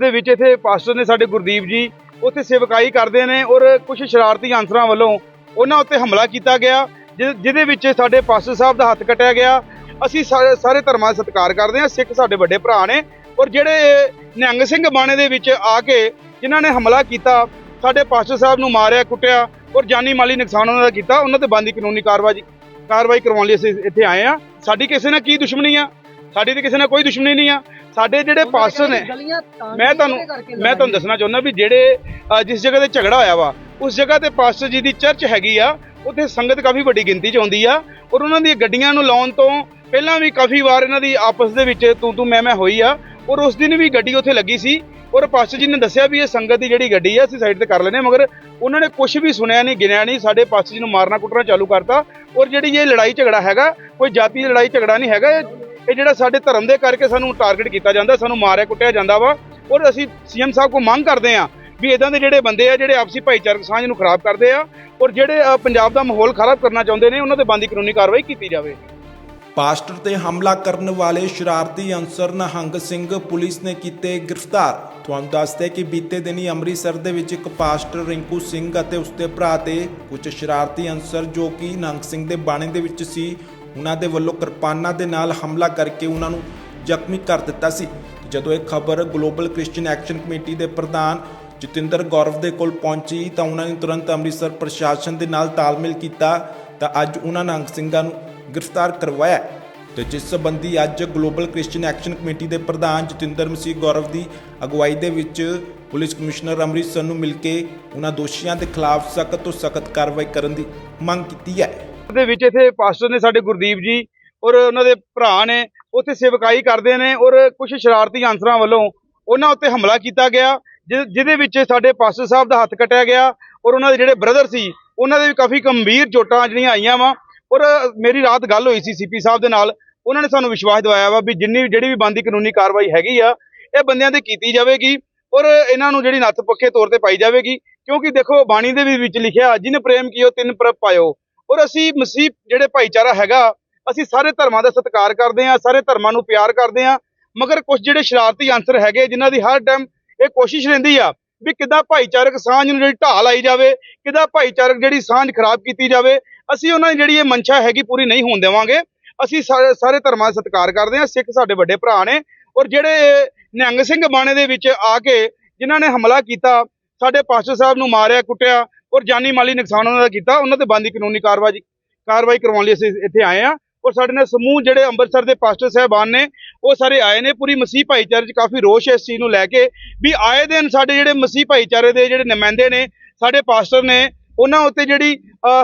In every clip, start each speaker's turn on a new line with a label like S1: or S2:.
S1: ਦੇ ਵਿੱਚ ਇੱਥੇ ਪਾਸਟਰ ਨੇ ਸਾਡੇ ਗੁਰਦੀਪ ਜੀ, ਉੱਥੇ ਸੇਵਕਾਈ ਕਰਦੇ ਨੇ ਔਰ ਕੁਝ ਸ਼ਰਾਰਤੀ ਅਨਸਰਾਂ ਵੱਲੋਂ ਉਹਨਾਂ ਉੱਤੇ ਹਮਲਾ ਕੀਤਾ ਗਿਆ, ਜਿ- ਜਿਹਦੇ ਵਿੱਚ ਸਾਡੇ ਪਾਸਟਰ ਸਾਹਿਬ ਦਾ ਹੱਥ ਕੱਟਿਆ ਗਿਆ। ਅਸੀਂ ਸਾਰੇ ਸਾਰੇ ਧਰਮਾਂ ਦਾ ਸਤਿਕਾਰ ਕਰਦੇ ਹਾਂ, ਸਿੱਖ ਸਾਡੇ ਵੱਡੇ ਭਰਾ ਨੇ ਔਰ ਜਿਹੜੇ ਨਿਹੰਗ ਸਿੰਘ ਬਾਣੇ ਦੇ ਵਿੱਚ ਆ ਕੇ ਜਿਨ੍ਹਾਂ ਨੇ ਹਮਲਾ ਕੀਤਾ, ਸਾਡੇ ਪਾਸਟਰ ਸਾਹਿਬ ਨੂੰ ਮਾਰਿਆ, ਕੁੱਟਿਆ ਔਰ ਜਾਨੀ ਮਾਲੀ ਨੁਕਸਾਨ ਉਹਨਾਂ ਦਾ ਕੀਤਾ, ਉਹਨਾਂ ਤੇ ਬੰਦੀ ਕਾਨੂੰਨੀ ਕਾਰਵਾਈ ਕਾਰਵਾਈ ਕਰਵਾਉਣ ਲਈ ਅਸੀਂ ਇੱਥੇ ਆਏ ਆ ਸਾਡੀ ਕਿਸੇ ਨਾਲ ਕੀ ਦੁਸ਼ਮਣੀ ਆ? ਸਾਡੀ ਤੇ ਕਿਸੇ ਨਾਲ ਕੋਈ ਦੁਸ਼ਮਣੀ ਨਹੀਂ ਆ। ਸਾਡੇ ਜਿਹੜੇ ਪਾਸਟਰ ਨੇ ਮੈਂ ਤੁਹਾਨੂੰ ਮੈਂ ਤੁਹਾਨੂੰ ਦੱਸਣਾ ਚਾਹੁੰਦਾ ਵੀ ਜਿਹੜੇ ਜਿਸ ਜਗ੍ਹਾ ਤੇ ਝਗੜਾ ਹੋਇਆ ਵਾ ਉਸ ਜਗ੍ਹਾ ਤੇ ਪਾਸਟਰ ਜੀ ਦੀ ਚਰਚ ਹੈਗੀ ਆ ਉੱਥੇ ਸੰਗਤ ਕਾਫੀ ਵੱਡੀ ਗਿਣਤੀ 'ਚ ਆਉਂਦੀ ਆ ਔਰ ਉਹਨਾਂ ਦੀਆਂ ਗੱਡੀਆਂ ਨੂੰ ਲਾਉਣ ਤੋਂ ਪਹਿਲਾਂ ਵੀ ਕਾਫੀ ਵਾਰ ਇਹਨਾਂ ਦੀ ਆਪਸ ਦੇ ਵਿੱਚ ਤੂੰ ਤੂੰ ਮੈਂ ਮੈਂ ਹੋਈ ਆ ਔਰ ਉਸ ਦਿਨ ਵੀ ਗੱਡੀ ਉੱਥੇ ਲੱਗੀ ਸੀ ਔਰ ਪਾਸਟਰ ਜੀ ਨੇ ਦੱਸਿਆ ਵੀ ਇਹ ਸੰਗਤ ਦੀ ਜਿਹੜੀ ਗੱਡੀ ਆ ਅਸੀਂ ਸਾਈਡ ਤੇ ਕਰ ਲੈਨੇ ਮਗਰ ਉਹਨਾਂ ਨੇ ਕੁਝ ਵੀ ਸੁਣਿਆ ਨਹੀਂ ਗਿਣਿਆ ਨਹੀਂ ਸਾਡੇ ਪਾਸਟਰ ਜੀ ਨੂੰ ਮਾਰਨਾ ਕੁੱਟਣਾ ਚਾਲੂ ਕਰਤਾ ਔਰ ਜਿਹੜੀ ਇਹ ਲੜਾਈ ਝਗੜਾ ਹੈਗਾ ਕੋਈ ਜਾਤੀ ਦੀ ਲੜਾਈ ਝਗੜਾ ਨਹੀਂ ਹੈਗਾ ਇਹ ਜਿਹੜਾ ਸਾਡੇ ਧਰਮ ਦੇ ਕਰਕੇ ਸਾਨੂੰ ਟਾਰਗੇਟ ਕੀਤਾ ਜਾਂਦਾ, ਸਾਨੂੰ ਮਾਰਿਆ, ਕੁੱਟਿਆ ਜਾਂਦਾ ਵਾ, ਔਰ ਅਸੀਂ ਸੀਐਮ ਸਾਹਿਬ ਕੋ ਮੰਗ ਕਰਦੇ ਆ ਵੀ ਇਦਾਂ ਦੇ ਜਿਹੜੇ ਬੰਦੇ ਆ, ਜਿਹੜੇ ਆਪਸੀ ਭਾਈਚਾਰਕ ਸਾਂਝ ਨੂੰ ਖਰਾਬ ਕਰਦੇ ਆ, ਔਰ ਜਿਹੜੇ ਪੰਜਾਬ ਦਾ ਮਾਹੌਲ ਖਰਾਬ ਕਰਨਾ ਚਾਹੁੰਦੇ ਨੇ, ਉਹਨਾਂ ਤੇ ਬੰਦੀ ਕਾਨੂੰਨੀ ਕਾਰਵਾਈ ਕੀਤੀ ਜਾਵੇ।
S2: ਪਾਸਟਰ ਤੇ ਹਮਲਾ ਕਰਨ ਵਾਲੇ ਸ਼ਰਾਰਤੀ ਅਨਸਰ ਨਿਹੰਗ ਸਿੰਘ ਪੁਲਿਸ ਨੇ ਕੀਤੇ ਗ੍ਰਿਫਤਾਰ। ਤੁਹਾਨੂੰ ਦੱਸਦੇ ਕਿ ਬੀਤੇ ਦਿਨੀ ਅੰਮ੍ਰਿਤਸਰ ਦੇ ਵਿੱਚ ਇੱਕ ਪਾਸਟਰ ਰਿੰਕੂ ਸਿੰਘ ਅਤੇ ਉਸਦੇ ਭਰਾ ਤੇ ਕੁਝ ਸ਼ਰਾਰਤੀ ਅਨਸਰ ਜੋ ਕਿ ਨਿਹੰਗ ਸਿੰਘ ਦੇ ਬਾਣੇ ਦੇ ਵਿੱਚ ਸੀ ਉਹਨਾਂ ਦੇ ਵੱਲੋਂ ਕਿਰਪਾਨਾਂ ਦੇ ਨਾਲ ਹਮਲਾ ਕਰਕੇ ਉਹਨਾਂ ਨੂੰ ਜ਼ਖਮੀ ਕਰ ਦਿੱਤਾ ਸੀ ਜਦੋਂ ਇਹ ਖਬਰ ਗਲੋਬਲ ਕ੍ਰਿਸਚੀਅਨ ਐਕਸ਼ਨ ਕਮੇਟੀ ਦੇ ਪ੍ਰਧਾਨ ਜਤਿੰਦਰ ਗੌਰਵ ਦੇ ਕੋਲ ਪਹੁੰਚੀ ਤਾਂ ਉਹਨਾਂ ਨੇ ਤੁਰੰਤ ਅੰਮ੍ਰਿਤਸਰ ਪ੍ਰਸ਼ਾਸਨ ਦੇ ਨਾਲ ਤਾਲਮੇਲ ਕੀਤਾ ਤਾਂ ਅੱਜ ਉਹਨਾਂ ਨਿਹੰਗ ਸਿੰਘਾਂ ਨੂੰ ਗ੍ਰਿਫਤਾਰ ਕਰਵਾਇਆ ਹੈ। ਤੇ ਜਿਸ ਸੰਬੰਧੀ ਅੱਜ ਗਲੋਬਲ ਕ੍ਰਿਸਚੀਅਨ ਐਕਸ਼ਨ ਕਮੇਟੀ ਦੇ ਪ੍ਰਧਾਨ ਜਤਿੰਦਰ ਮਸੀਹ ਗੌਰਵ ਦੀ ਅਗਵਾਈ ਦੇ ਵਿੱਚ ਪੁਲਿਸ ਕਮਿਸ਼ਨਰ ਅੰਮ੍ਰਿਤਸਰ ਨੂੰ ਮਿਲ ਕੇ ਉਹਨਾਂ ਦੋਸ਼ੀਆਂ ਦੇ ਖਿਲਾਫ ਸਖਤ ਤੋਂ ਸਖਤ ਕਾਰਵਾਈ ਕਰਨ ਦੀ ਮੰਗ ਕੀਤੀ ਹੈ
S1: ਦੇ ਵਿੱਚ ਇੱਥੇ ਪਾਸਟਰ ਨੇ ਸਾਡੇ ਗੁਰਦੀਪ ਜੀ ਔਰ ਉਹਨਾਂ ਦੇ ਭਰਾ ਨੇ, ਉੱਥੇ ਸੇਵਕਾਈ ਕਰਦੇ ਨੇ ਔਰ ਕੁਝ ਸ਼ਰਾਰਤੀ ਅਨਸਰਾਂ ਵੱਲੋਂ ਉਹਨਾਂ ਉੱਤੇ ਹਮਲਾ ਕੀਤਾ ਗਿਆ, ਜਿ- ਜਿਹਦੇ ਵਿੱਚ ਸਾਡੇ ਪਾਸਟਰ ਸਾਹਿਬ ਦਾ ਹੱਥ ਕੱਟਿਆ ਗਿਆ ਔਰ ਉਹਨਾਂ ਦੇ ਜਿਹੜੇ ਬ੍ਰਦਰ ਸੀ, ਉਹਨਾਂ ਦੇ ਵੀ ਕਾਫੀ ਗੰਭੀਰ ਚੋਟਾਂ ਜਿਹੜੀਆਂ ਆਈਆਂ ਵਾ ਔਰ ਮੇਰੀ ਰਾਤ ਗੱਲ ਹੋਈ ਸੀ ਸੀਪੀ ਸਾਹਿਬ ਦੇ ਨਾਲ, ਉਹਨਾਂ ਨੇ ਸਾਨੂੰ ਵਿਸ਼ਵਾਸ ਦਿਵਾਇਆ ਵਾ ਵੀ ਜਿੰਨੀ ਜਿਹੜੀ ਵੀ ਬੰਦੀ ਕਾਨੂੰਨੀ ਕਾਰਵਾਈ ਹੈਗੀ ਆ, ਇਹ ਬੰਦਿਆਂ ਤੇ ਕੀਤੀ ਜਾਵੇਗੀ ਔਰ ਇਹਨਾਂ ਨੂੰ ਜਿਹੜੀ ਨੱਥ ਪੱਖੇ ਤੌਰ ਤੇ ਪਾਈ ਜਾਵੇਗੀ, ਕਿਉਂਕਿ ਦੇਖੋ ਬਾਣੀ ਦੇ ਵੀ ਵਿੱਚ ਲਿਖਿਆ, ਜਿਨ ਪ੍ਰੇਮ ਕੀਓ ਤਿੰਨ ਪ੍ਰਭ ਪਾਇਓ। ਔਰ ਅਸੀਂ ਮਸੀਹ ਜਿਹੜੇ ਭਾਈਚਾਰਾ ਹੈਗਾ, ਅਸੀਂ ਸਾਰੇ ਧਰਮਾਂ ਦਾ ਸਤਿਕਾਰ ਕਰਦੇ ਹਾਂ, ਸਾਰੇ ਧਰਮਾਂ ਨੂੰ ਪਿਆਰ ਕਰਦੇ ਹਾਂ, ਮਗਰ ਕੁਝ ਜਿਹੜੇ ਸ਼ਰਾਰਤੀ ਅੰਸਰ ਹੈਗੇ, ਜਿਨ੍ਹਾਂ ਦੀ ਹਰ ਟਾਈਮ ਇਹ ਕੋਸ਼ਿਸ਼ ਰਹਿੰਦੀ ਆ ਵੀ ਕਿੱਦਾਂ ਭਾਈਚਾਰਕ ਸਾਂਝ ਨੂੰ ਜਿਹੜੀ ਢਾਹ ਲਾਈ ਜਾਵੇ, ਕਿੱਦਾਂ ਭਾਈਚਾਰਕ ਜਿਹੜੀ ਸਾਂਝ ਖਰਾਬ ਕੀਤੀ ਜਾਵੇ, ਅਸੀਂ ਉਹਨਾਂ ਦੀ ਜਿਹੜੀ ਇਹ ਮਨਸ਼ਾ ਹੈਗੀ ਪੂਰੀ ਨਹੀਂ ਹੋਣ ਦੇਵਾਂਗੇ। ਅਸੀਂ ਸਾਰੇ ਸਾਰੇ ਧਰਮਾਂ ਦਾ ਸਤਿਕਾਰ ਕਰਦੇ ਹਾਂ, ਸਿੱਖ ਸਾਡੇ ਵੱਡੇ ਭਰਾ ਨੇ ਔਰ ਜਿਹੜੇ ਨਿਹੰਗ ਸਿੰਘ ਬਾਣੇ ਦੇ ਵਿੱਚ ਆ ਕੇ ਜਿਨ੍ਹਾਂ ਨੇ ਹਮਲਾ ਕੀਤਾ, ਸਾਡੇ ਪਾਸਟਰ ਸਾਹਿਬ ਨੂੰ ਮਾਰਿਆ, ਕੁੱਟਿਆ ਔਰ ਜਾਨੀ ਮਾਲੀ ਨੁਕਸਾਨ ਉਹਨਾਂ ਦਾ ਕੀਤਾ, ਉਹਨਾਂ ਤੇ ਬੰਦੀ ਕਾਨੂੰਨੀ ਕਾਰਵਾਈ ਕਾਰਵਾਈ ਕਰਵਾਉਣ ਲਈ ਅਸੀਂ ਇੱਥੇ ਆਏ ਆ ਔਰ ਸਾਡੇ ਨਾਲ ਸਮੂਹ ਜਿਹੜੇ ਅੰਮ੍ਰਿਤਸਰ ਦੇ ਪਾਸਟਰ ਸਾਹਿਬਾਨ ਨੇ, ਉਹ ਸਾਰੇ ਆਏ ਨੇ, ਪੂਰੀ ਮਸੀਹ ਭਾਈਚਾਰੇ 'ਚ ਕਾਫੀ ਰੋਸ਼ ਹੈ ਇਸ ਚੀਜ਼ ਨੂੰ ਲੈ ਕੇ ਵੀ ਆਏ ਦਿਨ ਸਾਡੇ ਜਿਹੜੇ ਮਸੀਹ ਭਾਈਚਾਰੇ ਦੇ ਜਿਹੜੇ ਨੁਮਾਇੰਦੇ ਨੇ, ਸਾਡੇ ਪਾਸਟਰ ਨੇ, ਉਹਨਾਂ ਉੱਤੇ ਜਿਹੜੀ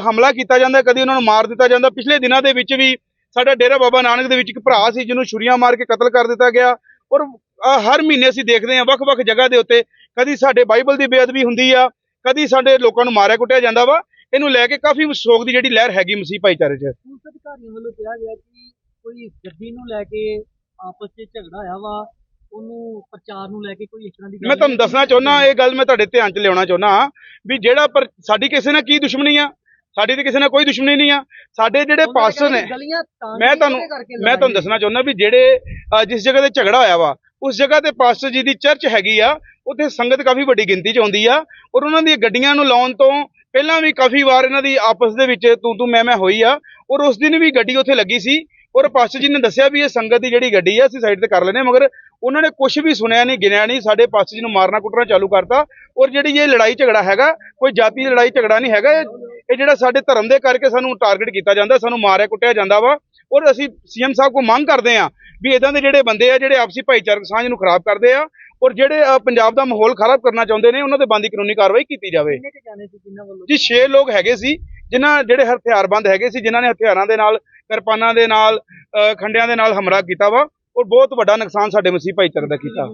S1: ਹਮਲਾ ਕੀਤਾ ਜਾਂਦਾ, ਕਦੀ ਉਹਨਾਂ ਨੂੰ ਮਾਰ ਦਿੱਤਾ ਜਾਂਦਾ। ਪਿਛਲੇ ਦਿਨਾਂ ਦੇ ਵਿੱਚ ਵੀ ਸਾਡਾ ਡੇਰਾ ਬਾਬਾ ਨਾਨਕ ਦੇ ਵਿੱਚ ਇੱਕ ਭਰਾ ਸੀ ਜਿਹਨੂੰ ਛੁਰੀਆਂ ਮਾਰ ਕੇ ਕਤਲ ਕਰ ਦਿੱਤਾ ਗਿਆ ਔਰ ਹਰ ਮਹੀਨੇ ਅਸੀਂ ਦੇਖਦੇ ਹਾਂ ਵੱਖ-ਵੱਖ ਜਗ੍ਹਾ ਦੇ ਉੱਤੇ ਕਦੀ ਸਾਡੇ ਬਾਈਬਲ ਦੀ ਬੇਅਦਬੀ ਹੁੰਦੀ ਆ ਕਦੀ ਸਾਡੇ ਲੋਕਾਂ ਨੂੰ ਮਾਰਿਆ ਕੁੱਟਿਆ ਜਾਂਦਾ ਵਾ ਇਹਨੂੰ ਲੈ ਕੇ ਕਾਫੀ ਸੋਗ ਦੀ ਜਿਹੜੀ ਲਹਿਰ ਹੈਗੀ ਮਸੀਹ ਭਾਈਚਾਰੇ 'ਚ।
S3: ਪੁਲਿਸ ਅਧਿਕਾਰੀਆਂ ਵੱਲੋਂ ਕਿਹਾ ਗਿਆ ਕਿ ਕੋਈ ਗੱਡੀ ਨੂੰ ਲੈ ਕੇ ਆਪਸ ਵਿੱਚ ਝਗੜਾ ਹੋਇਆ ਵਾ ਉਹਨੂੰ ਪ੍ਰਚਾਰ ਨੂੰ ਲੈ ਕੇ ਕੋਈ ਇਸ ਤਰ੍ਹਾਂ ਦੀ
S1: ਮੈਂ ਤੁਹਾਨੂੰ ਦੱਸਣਾ ਚਾਹੁੰਦਾ ਇਹ ਗੱਲ ਮੈਂ ਤੁਹਾਡੇ ਧਿਆਨ 'ਚ ਲਿਆਉਣਾ ਚਾਹੁੰਦਾ ਵੀ ਜਿਹੜਾ ਪਰ ਸਾਡੀ ਕਿਸੇ ਨਾਲ ਕੀ ਦੁਸ਼ਮਣੀ ਆ? ਸਾਡੀ ਤੇ ਕਿਸੇ ਨਾਲ ਕੋਈ ਦੁਸ਼ਮਣੀ ਨਹੀਂ ਆ। ਸਾਡੇ ਜਿਹੜੇ ਪਾਸਟਰ ਨੇ ਮੈਂ ਤੁਹਾਨੂੰ ਮੈਂ ਤੁਹਾਨੂੰ ਦੱਸਣਾ ਚਾਹੁੰਦਾ ਵੀ ਜਿਹੜੇ ਜਿਸ ਜਗ੍ਹਾ ਤੇ ਝਗੜਾ ਹੋਇਆ ਵਾ ਉਸ ਜਗ੍ਹਾ ਤੇ ਪਾਸਟਰ ਜੀ ਦੀ ਚਰਚ ਹੈਗੀ ਆ, ਉੱਥੇ ਸੰਗਤ ਕਾਫੀ ਵੱਡੀ ਗਿਣਤੀ 'ਚ ਆਉਂਦੀ ਆ ਔਰ ਉਹਨਾਂ ਦੀਆਂ ਗੱਡੀਆਂ ਨੂੰ ਲਾਉਣ ਤੋਂ ਪਹਿਲਾਂ ਵੀ ਕਾਫੀ ਵਾਰ ਇਹਨਾਂ ਦੀ ਆਪਸ ਦੇ ਵਿੱਚ ਤੂੰ ਤੂੰ ਮੈਂ ਮੈਂ ਹੋਈ ਆ ਔਰ ਉਸ ਦਿਨ ਵੀ ਗੱਡੀ ਉੱਥੇ ਲੱਗੀ ਸੀ ਔਰ ਪਾਸਟਰ ਜੀ ਨੇ ਦੱਸਿਆ ਵੀ ਇਹ ਸੰਗਤ ਦੀ ਜਿਹੜੀ ਗੱਡੀ ਆ, ਅਸੀਂ ਸਾਈਡ ਤੇ ਕਰ ਲੈਨੇ ਮਗਰ ਉਹਨਾਂ ਨੇ ਕੁਝ ਵੀ ਸੁਣਿਆ ਨਹੀਂ, ਗਿਣਿਆ ਨਹੀਂ, ਸਾਡੇ ਪਾਸਟਰ ਜੀ ਨੂੰ ਮਾਰਨਾ ਕੁੱਟਣਾ ਚਾਲੂ ਕਰਤਾ ਔਰ ਜਿਹੜੀ ਇਹ ਲੜਾਈ ਝਗੜਾ ਹੈਗਾ, ਕੋਈ ਜਾਤੀ ਦੀ ਲੜਾਈ ਝਗੜਾ ਨਹੀਂ ਹੈਗਾ, ਇਹ ਜਿਹੜਾ ਸਾਡੇ ਧਰਮ ਦੇ ਕਰਕੇ ਸਾਨੂੰ ਟਾਰਗੇਟ ਕੀਤਾ ਜਾਂਦਾ, ਸਾਨੂੰ ਮਾਰਿਆ ਕੁੱਟਿਆ ਜਾਂਦਾ ਵਾ ਔਰ ਅਸੀਂ ਸੀਐਮ ਸਾਹਿਬ ਕੋ ਮੰਗ ਕਰਦੇ ਆ ਵੀ ਇਦਾਂ ਦੇ ਜਿਹੜੇ ਬੰਦੇ ਆ ਜਿਹੜੇ ਆਪਸੀ ਭਾਈਚਾਰਕ ਸਾਂਝ ਨੂੰ ਖਰਾਬ ਕਰਦੇ ਆ ਔਰ ਜਿਹੜੇ ਪੰਜਾਬ ਦਾ ਮਾਹੌਲ ਖਰਾਬ ਕਰਨਾ ਚਾਹੁੰਦੇ ਨੇ ਉਹਨਾਂ ਤੇ ਬੰਦੀ ਕਾਨੂੰਨੀ ਕਾਰਵਾਈ ਕੀਤੀ ਜਾਵੇ। ਜੀ 6 ਲੋਕ ਹੈਗੇ ਸੀ ਜਿਨ੍ਹਾਂ ਜਿਹੜੇ ਹਥਿਆਰਬੰਦ ਹੈਗੇ ਸੀ ਜਿਨ੍ਹਾਂ ਨੇ ਹਥਿਆਰਾਂ ਦੇ ਨਾਲ ਕਿਰਪਾਨਾਂ ਦੇ ਨਾਲ ਖੰਡਿਆਂ ਦੇ ਨਾਲ ਹਮਲਾ ਕੀਤਾ ਵਾ ਔਰ ਬਹੁਤ ਵੱਡਾ ਨੁਕਸਾਨ ਸਾਡੇ ਮਸੀਹ ਭਾਈਚਾਰੇ ਦਾ ਕੀਤਾ।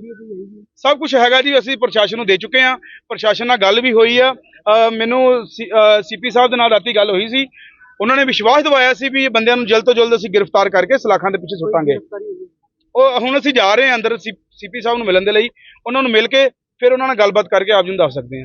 S1: ਸਭ ਕੁਝ ਹੈਗਾ ਜੀ ਅਸੀਂ ਪ੍ਰਸ਼ਾਸਨ ਨੂੰ ਦੇ ਚੁੱਕੇ ਆ ਪ੍ਰਸ਼ਾਸਨ ਨਾਲ ਗੱਲ ਵੀ ਹੋਈ ਆ। ਮੈਨੂੰ ਸੀਪੀ ਸਾਹਿਬ ਦੇ ਨਾਲ ਰਾਤੀ ਗੱਲ ਹੋਈ ਸੀ। ਉਹਨਾਂ ਨੇ ਵਿਸ਼ਵਾਸ ਦਿਵਾਇਆ ਸੀ ਵੀ ਇਹ ਬੰਦਿਆਂ ਨੂੰ ਜਲਦ ਤੋਂ ਜਲਦ ਅਸੀਂ ਗ੍ਰਿਫਤਾਰ ਕਰਕੇ ਸਲਾਖਾਂ ਦੇ ਪਿੱਛੇ ਸੁੱਟਾਂਗੇ। ਉਹ ਹੁਣ ਅਸੀਂ ਜਾ ਰਹੇ ਹਾਂ ਅੰਦਰ ਸੀਪੀ ਸਾਹਿਬ ਨੂੰ ਮਿਲਣ ਦੇ ਲਈ। ਉਹਨਾਂ ਨੂੰ ਮਿਲ ਕੇ ਫਿਰ ਉਹਨਾਂ ਨਾਲ ਗੱਲਬਾਤ ਕਰਕੇ ਆਪ ਜੀ ਨੂੰ ਦੱਸ ਸਕਦੇ ਹਾਂ।